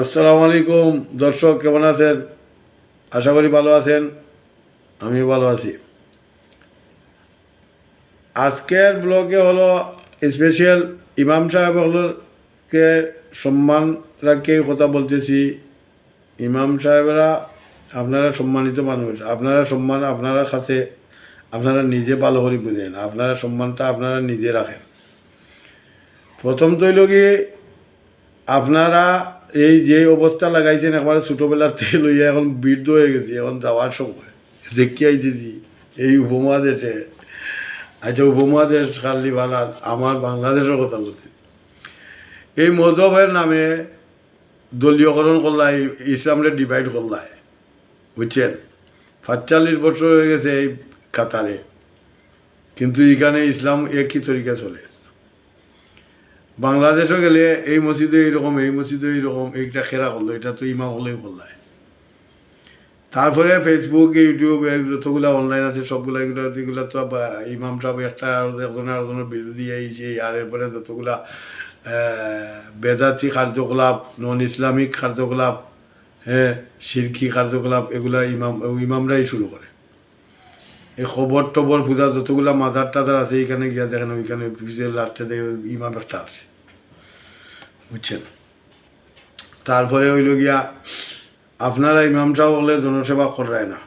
আসসালামু আলাইকুম, দর্শক কেমন আছেন? আশা করি ভালো আছেন, আমিও ভালো আছি। আজকের ব্লগে হলো স্পেশাল ইমাম সাহেব হলোকে সম্মান রাখিয়ে কথা বলতেছি। ইমাম সাহেবরা আপনারা সম্মানিত মানুষ, আপনারা সম্মান আপনারা কাছে, আপনারা নিজে ভালো করে বুঝেন, আপনারা সম্মানটা আপনারা নিজে রাখেন। প্রথম তৈল আপনারা এই যে অবস্থা লাগাইছেন, একবারে ছোটোবেলার থেকে লইয়া এখন বৃদ্ধ হয়ে গেছে, এখন যাওয়ার সময়। দেখি আইতেছি এই উপমহাদেশে। আচ্ছা উপমহাদেশ খালি বানার আমার বাংলাদেশের কথা বলছি। এই মজহবের নামে দলীয়করণ করলাই ইসলামরে ডিভাইড করলাই বুঝছেন? পাঁচচল্লিশ বছর হয়ে গেছে এই কাতারে। কিন্তু এখানে ইসলাম একই তরিকা চলে। বাংলাদেশও গেলে এই মসজিদে এইরকম, এই মসজিদে এইরকম, এইটা খেরা করল, এটা তো ইমাম হলেই করলায় তারপরে ফেসবুক ইউটিউব যতগুলো অনলাইন আছে, সবগুলো এগুলো এগুলো তো ইমাম সাহেব একটা আর একজন আর একজনের বিরোধী, এই যে আর এরপরে যতগুলা বেদাতি কার্যকলাপ নন ইসলামিক কার্যকলাপ হ্যাঁ শিরকি কার্যকলাপ, এগুলা ইমাম, ইমামরাই শুরু করে। এই খবর টবর পূজা যতগুলা মাজার টাজার আছে এখানে গিয়া দেখেন, ওইখানে লাস্টে দেখে ইমাম একটা আছে। বুঝছেন? তারপরে হইল গিয়া, আপনারা ইমাম সাহেব হলে জনসেবা করায় না।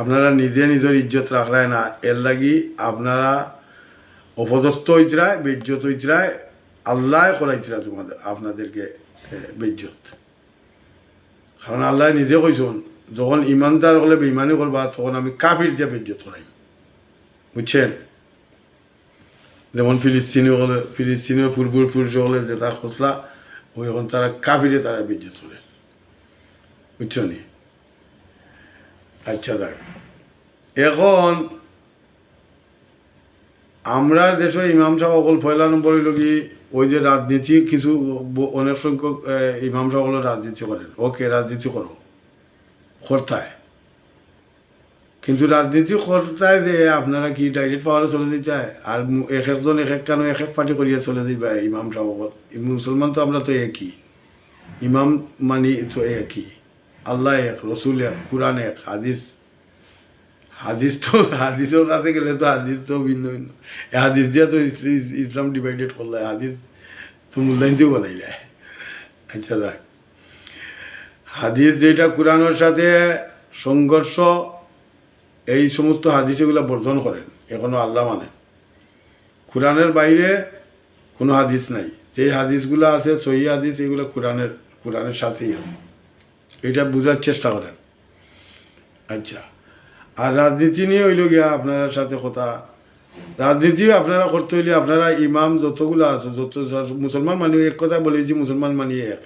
আপনারা নিজে নিজের ইজ্জত রাখরায় না। এর লাগি আপনারা অপদস্থ হইতরায়, বেজ্জত হইতরায়, আল্লাহ করাইতরা তোমাদের, আপনাদেরকে বেজ্জত। কারণ আল্লাহ নিজে কইসন যখন ইমানদার হলে বেইমানি করবা, তখন আমি কাফির দিয়ে বেজ্জত করাই বুঝছেন? যেমন ফিলিস্তিনি হলে, ফিলিস্তিনের পূর্বর পুরুষ হলে যে তার খসলা ওই এখন তারা কাফিরে তারা বেজ্জত করে বুঝছ নি আচ্ছা দেখ এখন আমরা দেশে ইমাম সাহেব অকল পয়লা নম্বর কি ওই যে রাজনীতি কিছু অনেক সংখ্যক ইমাম সাহেব রাজনীতি করেন। ওকে, রাজনীতি করো। কর্তায় কিন্তু রাজনীতি কর্তায় যে আপনারা কি ডাইরেক্ট পাওয়ারে চলে দিতে আর এক একজন এক এক কেন এক এক পার্টি করিয়া চলে দিবা ইমাম সাহেব অকল। মুসলমান তো আমরা তো একই। ইমাম মানি তো একই। আল্লাহ এক, রসুল এক, কোরআন এক, হাদিস। হাদিস তো, হাদিসের কাছে গেলে তো হাদিস তো ভিন্ন ভিন্ন। হাদিস দিয়া তো ইস- ইস- ইসলাম ডিভাইডেড করলে, হাদিস তো মূল্যায়নতেও বানাইলে। আচ্ছা দেখ হাদিস যেটা কোরআনের সাথে সংঘর্ষ, এই সমস্ত হাদিস এগুলো বর্জন করেন এখনও আল্লাহ মানে। কোরআনের বাইরে কোনো হাদিস নাই। যে হাদিসগুলো আছে, সহি হাদিস, এগুলো কোরআনের কোরআনের সাথেই আছে। এটা বোঝার চেষ্টা করেন। আচ্ছা আর রাজনীতি নিয়ে হইল গিয়া আপনার সাথে কথা। রাজনীতি আপনারা করতে হইলে আপনারা ইমাম যতগুলো আছে, যত মুসলমান মানি, এক কথা বলি যে মুসলমান মানি এক।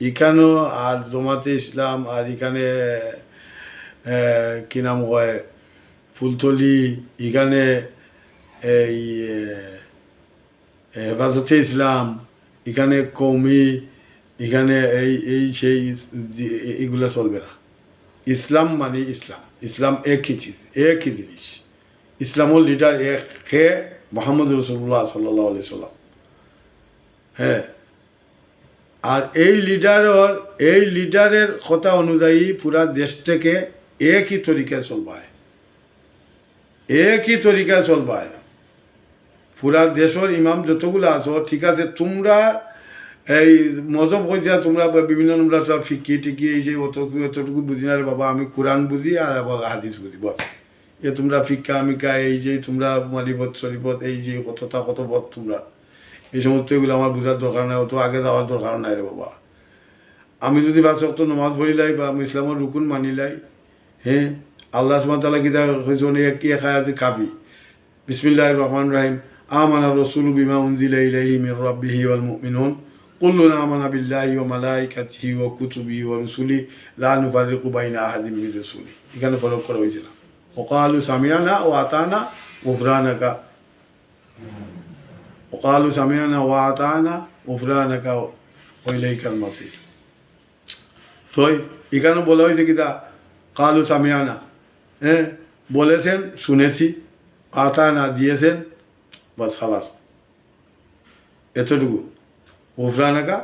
এখানেও আর জমাতে ইসলাম, আর এখানে কি নাম কয় ফুলতলি এখানে এই হেফাজতে ইসলাম এখানে কৌমি এখানে এই এই সেই এইগুলা চলবে না। ইসলাম মানে ইসলাম ইসলাম একই চিজ একই জিনিস। ইসলামর লিডার এক খে মোহাম্মদ রসুল্লাহ সাল্লাহ আলি সাল্লাম হ্যাঁ। আর এই লিডারের এই লিডারের কথা অনুযায়ী পুরা দেশ থেকে একই তরিকায় চলবায়। একই তরিকায় চলবায়। পুরা দেশের ইমাম যতগুলো আছো, ঠিক আছে, তোমরা এই মজব কইছা তোমরা বিভিন্ন সব ফিকি টিকি, এই যে অত অতটুকু বুঝি না বাবা, আমি কোরআন বুঝি আর হাদিস বুঝি বস এ তোমরা ফিক্কা মিকা এই যে তোমরা মালিবত শরীফত এই যে কতটা কত বধ তোমরা। এই সমস্ত এগুলো আমার বোঝার দরকার নাই, অত আগে যাওয়ার দরকার নাই রে বাবা। আমি যদি বাস অত নমাজ পড়িলাই বা আমি ইসলামের রুকুন মানিলাই হ্যাঁ আল্লাহ সুমান তালা কিতা হয়েছেন এক একায়াতি কাবি বিসমিল্লাহ রহমান রাহিম। আমানা রসুল বিমা উনজিলা ইলাইহি মির রাব্বিহি ওয়াল মুমিনুন। কুল্লুনা আমানা বিল্লাহি ওয়া মালাইকাতিহি ওয়া কুতুবিহি ওয়া রুসুলি লা নুফাররিকু বাইনা আহাদিন মির রসুলি। এখানে ফরক করা হয়েছে না। ওকালু সামিয়ানা ও আতানা গুফরানাকা সামিয়ানা ও আতানা গুফরানাকা ওইলাইকাল মাসির তো এখানে বলা হয়েছে কিতা কালু সামিয়ানা হ্যাঁ বলেছেন, শুনেছি আতা না দিয়েছেন, বাস খালাস। এতটুকু। উফরানাকা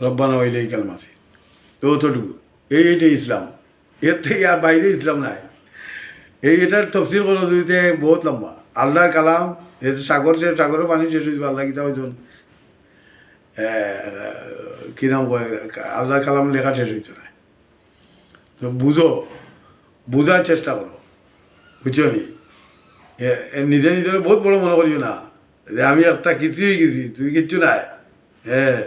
রব্বানা হইলে এই কালমাসি অতটুকু এই এটাই ইসলাম। এর থেকে আর বাইরে ইসলাম নাই। এই এটার তফসিল করো বহুত লম্বা। আল্লাহর কালাম এই যে সাগর সে সাগরের পানি শেষ হয়েছে আল্লাহ কিতা হইতন কী নাম কয়? আল্লাহর কালাম লেখা শেষ হইতো না। তো বুঝো, বুঝার চেষ্টা করো। বুঝছ নি? নিজে নিজের বহুত বড় মনে করিও না। যে আমি একটা কিছুই গেছি, তুমি কিচ্ছু নাই। হ্যাঁ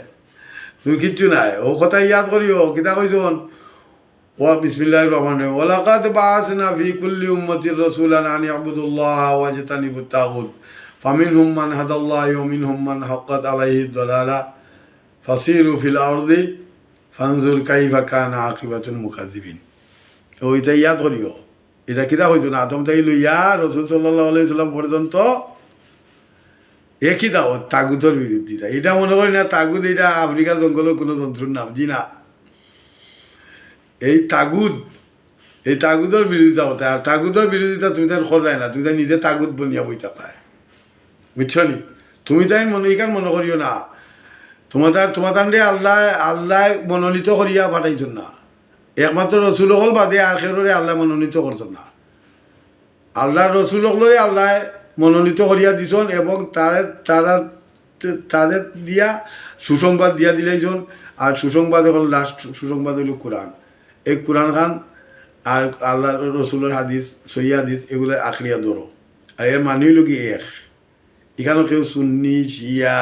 তুমি কিচ্ছু নাই। ও কথা ইয়াদ করিও, কিতা কইছন? ও বিসমিল্লাহ রহমান রহিম। ওলাকাত বাসনা ফি কুল্লি উম্মতির রাসূলান আন ইয়াবুদুল্লাহ ওয়া ইয়াজতানিবুত তাগুত ফামিনহুম মান হাদাল্লাহ ওয়া মিনহুম মান হাক্কাত আলাইহি দালালা ফাসিরু ফিল আরদি ফানজুর কাইফা কানা আকিবাতুল মুকাজ্জিবিন তো ওইটা ইয়াদ করিও। এটা কিতা হইতো না? আদম তাই লইয়া রসুল সাল্লাহ আলাই সাল্লাম পর্যন্ত একই দাও তাগুতর বিরোধিতা এটা মনে করি না তাগুদ এটা আফ্রিকার জঙ্গলের কোনো যন্ত্রের নাম, জি না। এই তাগুদ এই তাগুদের বিরোধিতা হতে আর তাগুদের বিরোধিতা তুমি তাই করাই না, তুমি তাই নিজে তাগুদ বনিয়া বই থাকায় বুঝছ তুমি তাই মনে এখান মনে করিও না। তোমাদের তোমাদের আল্লাহ আল্লাহ মনোনীত করিয়া পাঠাইছেন না। একমাত্র রসুল হল বাদে আর খেররে আল্লাহ মনোনীত করছেন না। আল্লাহ রসুল হলরে আল্লাহ মনোনীত করিয়া দিছন এবং তারে তারা তাদের দিয়া সুসংবাদ দিয়া দিলাইছন। আর সুসংবাদ হল লাস্ট সুসংবাদ হইল কোরআন। এই কোরআন খান আর আল্লাহ রসুলের হাদিস সহি হাদিস এগুলো আঁকড়িয়া ধরো আর এর মানে হইল কি এক। এখানে কেউ সুন্নি, শিয়া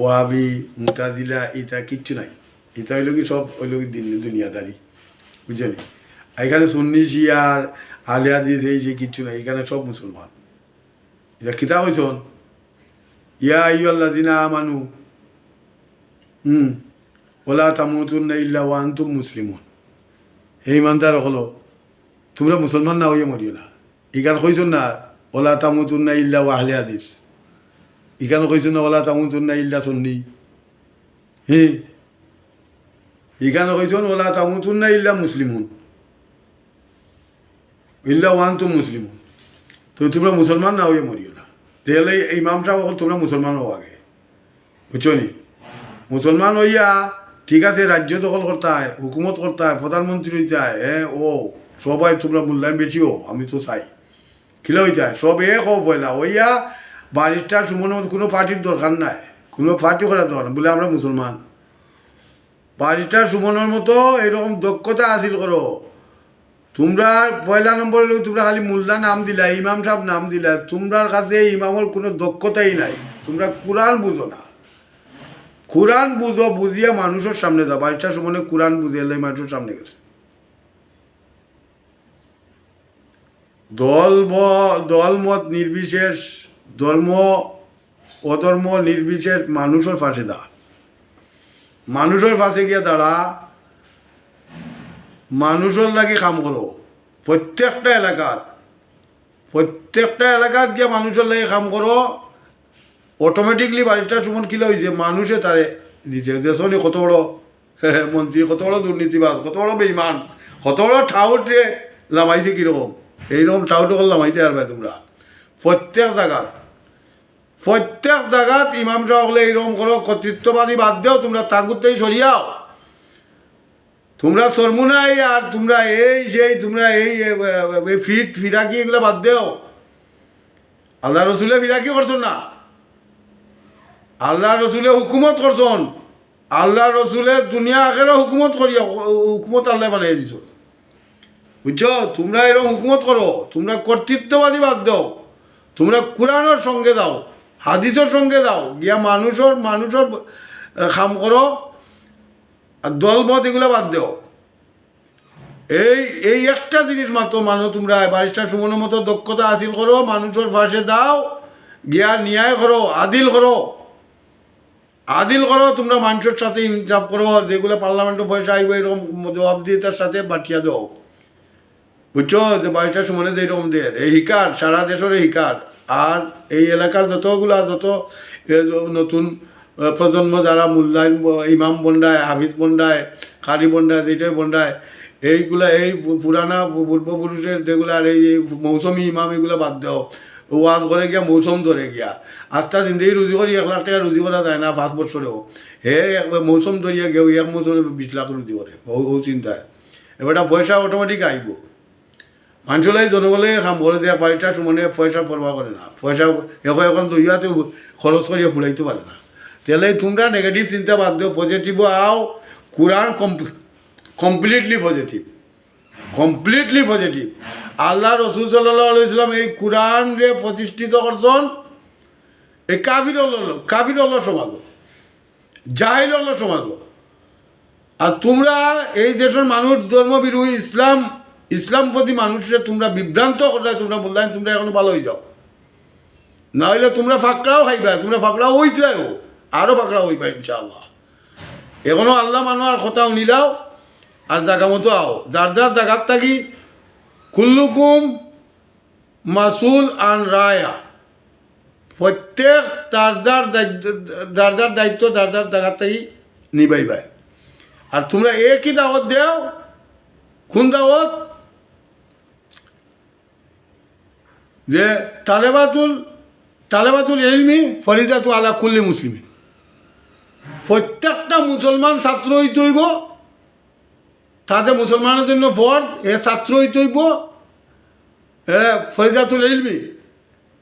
ওয়াবি মুতাদিলা ইটা কিচ্ছু নাই। এটা হইল কি সব হইল কি দিন দুনিয়াদারি। বুঝলি এখানে সুন্নি শিয়ার আলিয়া দিস এই যে কিচ্ছু নাই। এখানে সব মুসলমান। এটা কিতা হইছন ইয়া আইয়াল্লা দিনা মানু হুম। ওলা তামুতুন ইল্লা ওয়ান্তুম মুসলিমুন। এই মানতার হলো, তোমরা মুসলমান না হইয়া মরিও না। ইখান কইছন না ওলা তামুতুন ইল্লা ওয়াহলে হাদিস। ইখানে কইছন না ওলা তামুতুন না ইল্লা সন্নি হে? এখানে কইছন ওলা তামুতুন না ইল্লা মুসলিমুন? ইল্লা ওয়ান্তুম মুসলিমুন। তো তোমরা মুসলমান না হইয়া মরিও না। তাহলে এই ইমামটা বল তোমরা মুসলমান হও আগে। বুঝছ নি? মুসলমান হইয়া ঠিক আছে, রাজ্য দখল করতে হয় হুকুমত করতে হয় প্রধানমন্ত্রী হইতে হয় হ্যাঁ ও, সবাই তোমরা মূল্যায়ন হো আমি তো চাই। খিলে হয় সব এক হো পয়লা। হইয়া বারিশটার সুমনের মতো কোনো পার্টির দরকার নাই। কোনো পার্টি করার দরকার বলে আমরা মুসলমান। বারিশটার সুমনের মতো এরকম দক্ষতা হাসিল করো। তোমরা পয়লা নম্বর হলো তোমরা খালি মোল্লা নাম দিলা, ইমাম সাহেব নাম দিলা তোমরার কাছে ইমামের কোনো দক্ষতাই নাই। তোমরা কোরআন বুঝো না। কোরআন বুঝো, বুঝিয়া মানুষের সামনে দাও। বাড়িটা সমানে কোরআন বুঝিয়ে মানুষের সামনে গেছে। দল দল মত নির্বিশেষ। ধর্ম, অধর্ম, নির্বিশেষ মানুষের পাশে দা মানুষের পাশে গিয়ে দাঁড়া, মানুষের লাগে কাম করো। প্রত্যেকটা এলাকাত প্রত্যেকটা এলাকাত গিয়ে মানুষের লাগে কাম করো। অটোমেটিকলি বাড়িটা সুমন কিলো হয়েছে মানুষে তারে দিছে দেশনি কত বড় মন্ত্রী কত বড় দুর্নীতিবাদ কত বড় বেইমান কত বড় ঠাউটে লামাইছে কীরকম। এইরকম ঠাউট লামাইতে পারবে তোমরা। প্রত্যেক জায়গাত প্রত্যেক জায়গাত ইমাম সাহলে এইরকম করো কর্তৃত্ববাদী বাদ দেও তোমরা তাগুতেই সরিয়াও। তোমরা সরমুনাই আর তোমরা এই সেই তোমরা এই ফিট, ফিরাকি এগুলো বাদ দেও আল্লাহ রসুলে ফিরাকি করছ না। আল্লাহ রসুলে হুকুমত করছন। আল্লাহ রসুলে দুনিয়া আখেরও হুকুমত করিয়া হুকুমত আল্লাহ বানিয়ে দিছ বুঝছ? তোমরা এরকম হুকুমত করো, তোমরা কর্তৃত্ববাদী বাদ দাও। তোমরা কোরআনের সঙ্গে দাও, হাদিসের সঙ্গে দাও, গিয়া মানুষের মানুষের খাম করো, আর দলমত এগুলো বাদ দেও। এই এই একটা জিনিস মাত্র মানো তোমরা বারিশটা সুমনের মতো দক্ষতা হাসিল করো, মানুষের পাশে দাও, গিয়া ন্যায় করো, আদিল করো। আদিল করো, তোমরা মানুষের সাথে ইনসাফ করো, যেগুলো পার্লামেন্টে পয়সা আইব, এরকম জবাবদিহিতার সাথে বাটিয়া দাও। বুঝছ? যে বাড়িটা সমানে যে এরকম দের এই হিকার, সারা দেশের হিকার। আর এই এলাকার যতগুলা, যত নতুন প্রজন্ম যারা মূল্যায়ন ইমাম বন্ডায়, হাফিজ বন্ডায় কারি বন্ডায়, যেটাই বন্ডায়, এইগুলা, এই পুরানা পূর্বপুরুষের যেগুলো, আর এই মৌসুমি ইমাম এগুলো বাদ দেও। ওয়াজ করে গিয়া, মৌসুম ধরে গিয়া। আস্তা জিন্দগি রুজি করি এক লাখ টাকা রুজি করা যায় না, পাঁচ বছরেও হে একবার মৌসুম ধরিয়া গেও, এক মৌসুমে বিশ লাখ রুজি করে ও চিন্তায় এবার পয়সা অটোমেটিক আইব মানুষলাই জনগণে কাম করে দেওয়া বাড়িটা সমানে পয়সা পরবা করে না। পয়সা এখন এখন দইয়াতে খরচ করিয়া ফুলাইতে পারে না। তাহলে তোমরা নেগেটিভ চিন্তা বাদ দিও পজিটিভ আও কোরআন কমপ্লিটলি পজিটিভ কমপ্লিটলি পজিটিভ আল্লাহ রসুল সাল্লাহ আলাইসালাম এই কোরআন রে প্রতিষ্ঠিত করছেন এই কাবির কাবির সমাজ জাহিল সমাজ আর তোমরা এই দেশের মানুষ ধর্মবিরোহী ইসলাম ইসলাম প্রতি মানুষের তোমরা বিভ্রান্ত করলে তোমরা বললেন তোমরা এখনও ভালো হয়ে যাও। না হইলে তোমরা ফাঁকড়াও খাইবা, তোমরা ফাঁকড়াও হইতেও আরও ফাঁকড়া হইবা ইনশাআল্লাহ। এখনও আল্লাহ মানুষ আর কথা নিলাও, আর জাগা মতো আও। যার যার জাগার থাকি, কুল্লুকুম মাসুল আন রায়া। প্রত্যেক তার যার যার যার দায়িত্ব, যার যার জায়গার থেকে নিবাইবাই আর তোমরা একই দাওয়াত দেও, কোন দাওয়াত? যে তালেবাতুল তালেবাতুল এলমি ফরিদাতু আলা কুল্লি মুসলিম। প্রত্যেকটা মুসলমান ছাত্র হইতে হইব তাতে মুসলমানের জন্য ফর এ ছাত্র হইতে হইব এ ফরিদাতুল ইলমি।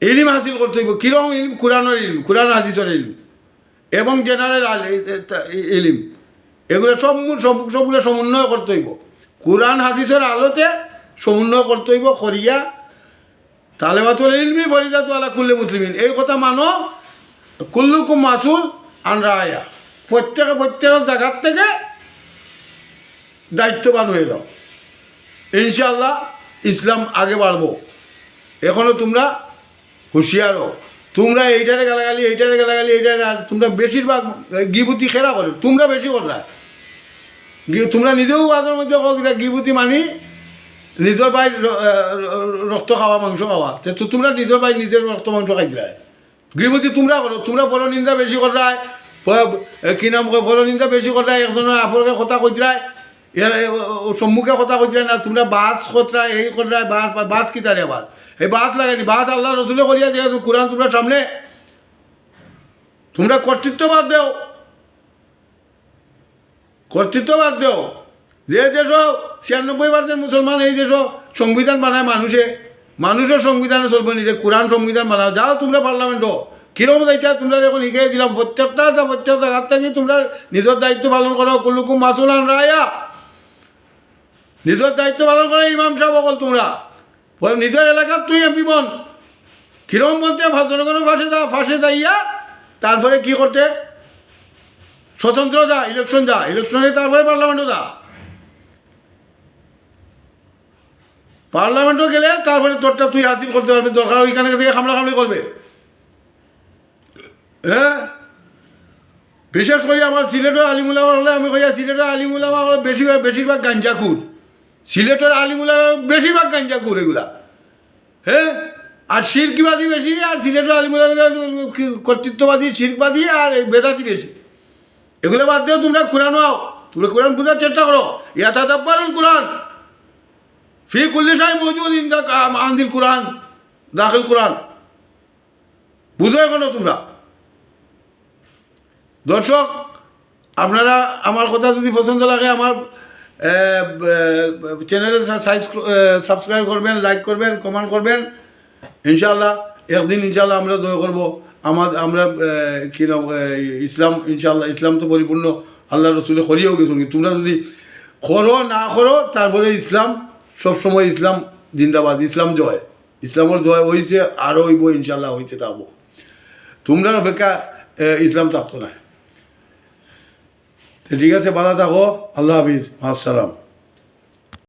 ইলিম হাসিল করতে হইব। কীরকম ইলিম? কোরআনের ইলিম, কোরআন হাদিসের ইলিম এবং জেনারেল ইলিম। এগুলো সব সব সবগুলো সমন্বয় করতে হইব। কোরআন হাদিসের আলোতে সমন্বয় করতে হইব, করিয়া তালেবাতুল ইলমি ফরিদাতু আলা কুল্লি মুসলিমিন। এই কথা মানো, কুল্লুকুম মাসুল আনরা আয়া প্রত্যেকে প্রত্যেকের জায়গার থেকে দায়িত্ববান হয়ে যাও। ইনশাল্লাহ ইসলাম আগে বাড়বো। এখনও তোমরা হুঁশিয়ারও তোমরা এইটারে গালাগালি এইটারে গালাগালি, এইটারে তোমরা বেশিরভাগ গিবুতি খেরা করো। তোমরা বেশি করলা গি- তোমরা নিজেও আদের মধ্যে গিবুতি মানি। নিজের ভাই রক্ত খাওয়া মাংস খাওয়া তো তোমরা নিজের ভাই নিজের রক্ত মাংস খাই দিলাই গিবুতি তোমরা করো তোমরা বড় নিন্দা বেশি করলাই প- কি নাম কয়, বড় নিন্দা বেশি করলাই একজনের আপরকে কথা কই দিলাই সম্মুখে কথা কই দিলাই না তোমরা বাস কতরা এই কতরা বাস বাস কি তারে আবার এই বাস লাগেনি বাস আল্লাহ রসুলে করিয়া দিয়ে কোরআন তোমরা সামনে তোমরা কর্তৃত্ববাদ দেও। কর্তৃত্ববাদ দেও। যে দেশ ছিয়ানব্বই পার্সেন্ট মুসলমান, এই দেশ সংবিধান বানায় মানুষে। মানুষের সংবিধানে চলবে নিজে, কোরআন সংবিধান বানাও। যাও তোমরা পার্লামেন্টও। কীরকম দায়িত্ব? তোমরা যখন শিখাই দিলাম, প্রত্যেকটা প্রত্যেকটা হাত থেকে তোমরা নিজের দায়িত্ব পালন করো। কুলুকুম মাসুলান রায়া। নিজের দায়িত্ব পালন করে, ইমাম সাহেব অকল তোমরা। নিজের এলাকার তুই এমপি বন। কীরকম বলতে জনগণের ফাঁসে যা ফাঁসে যাইয়া তারপরে কি করতে? স্বতন্ত্র যা ইলেকশন যা ইলেকশনে তারপরে পার্লামেন্টও যা পার্লামেন্টও গেলে তারপরে তোরটা তুই হাসিল করতে পারবি, দরকার ওইখানে থেকে হামলা হামলি করবে। হ্যাঁ? বিশেষ করে আমার সিলেটের আলিমুলামা হলে আমি কইয়া সিলেটের আলিমুলামা হলে বেশিরভাগ বেশিরভাগ গাঞ্জা গাঞ্জাকুর সিলেটের আলিমুলামা বেশিরভাগ গাঞ্জাকুর এগুলা। হ্যাঁ? আর শিরকিবাদী বেশি, আর সিলেটের আলিমুলামা কর্তৃত্ববাদী শিরকবাদী আর বেদাতি বেশি। এগুলো বাদ দিয়েও তোমরা কোরআন আও। তোমরা কোরআন বোঝার চেষ্টা করো। ইয়াতা দাব্বারুল কোরআন। ফি কুল্লি শাই মজুদ ইন দা কোরআন, দাখিল কোরআন। বুঝো এখনও তোমরা? দর্শক, আপনারা আমার কথা যদি পছন্দ লাগে, আমার চ্যানেলে সাবস্ক্রাইব করবেন, লাইক করবেন, কমেন্ট করবেন। ইনশাল্লাহ একদিন ইনশাল্লাহ আমরা দয়া করব। আমার, আমরা কি নাম ইসলাম ইনশাল্লাহ ইসলাম তো পরিপূর্ণ। আল্লাহ রসুলে করিয়েও গেছেন। তোমরা যদি করো, না করো, তারপরে ইসলাম সবসময় ইসলাম জিন্দাবাদ, ইসলাম জয়। ইসলামের জয় হয়েছে আরও হইব ইনশাল্লাহ হইতে থাকব। তোমরা অপেক্ষা ইসলাম থাকতো না। ঠিক আছে, ভালো থাকো। আল্লাহ হাফিজ। আসসালাম